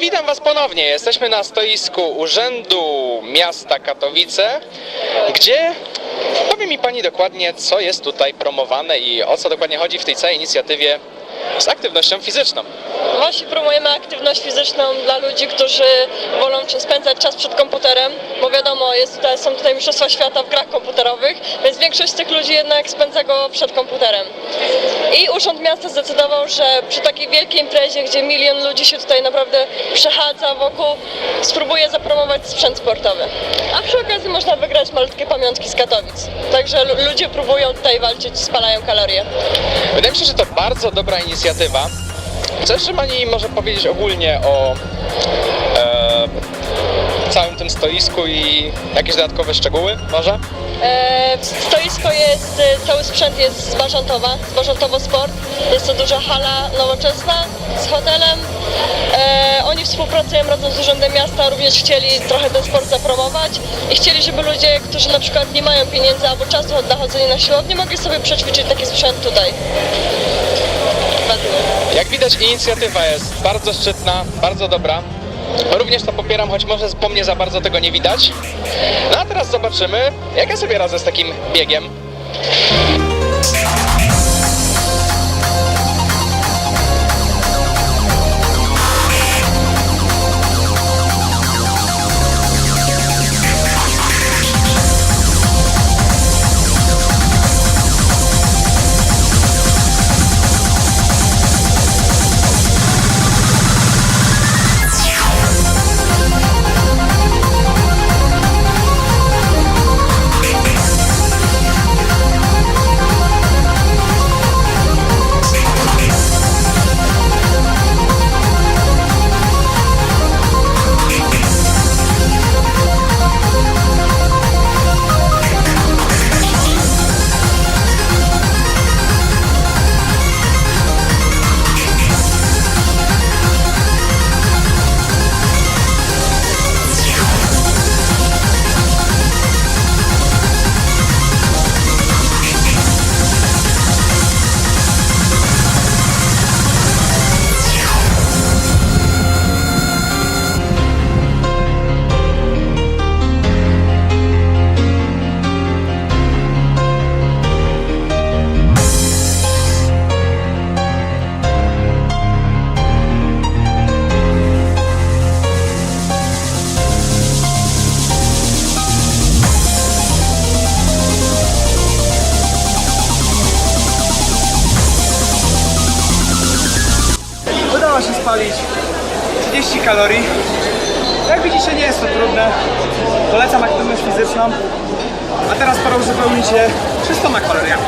Witam Was ponownie. Jesteśmy na stoisku Urzędu Miasta Katowice, gdzie powie mi Pani dokładnie, co jest tutaj promowane i o co dokładnie chodzi w tej całej inicjatywie z aktywnością fizyczną. Właśnie promujemy aktywność fizyczną dla ludzi, którzy wolą spędzać czas przed komputerem, bo wiadomo, jest tutaj, są tutaj Mistrzostwa Świata w grach komputerowych, więc większość z tych ludzi jednak spędza go przed komputerem. I Urząd Miasta zdecydował, że przy takiej wielkiej imprezie, gdzie milion ludzi się tutaj naprawdę przechadza wokół, spróbuje zapromować sprzęt sportowy. A przy okazji można wygrać malutkie pamiątki z Katowic. Także lu- ludzie próbują tutaj walczyć, spalają kalorie. Wydaje mi się, że to bardzo dobra inicjatywa. Co jeszcze Pani może powiedzieć ogólnie o e, całym tym stoisku i jakieś dodatkowe szczegóły może? E, stoisko jest, e, cały sprzęt jest z Bażantowa, z Bażantowo Sport. Jest to duża hala nowoczesna z hotelem. E, oni współpracują razem z Urzędem Miasta, również chcieli trochę ten sport zapromować i chcieli, żeby ludzie, którzy na przykład nie mają pieniędzy albo czasu na chodzenie na siłownię, mogli sobie przećwiczyć taki sprzęt tutaj. Jak widać inicjatywa jest bardzo szczytna, bardzo dobra. Również to popieram, choć może po mnie za bardzo tego nie widać. No a teraz zobaczymy, jak ja sobie radzę z takim biegiem. Udało się spalić 30 kalorii. Jak widzicie nie jest to trudne. Polecam aktywność fizyczną. A teraz pora uzupełnić je 300 kaloriami.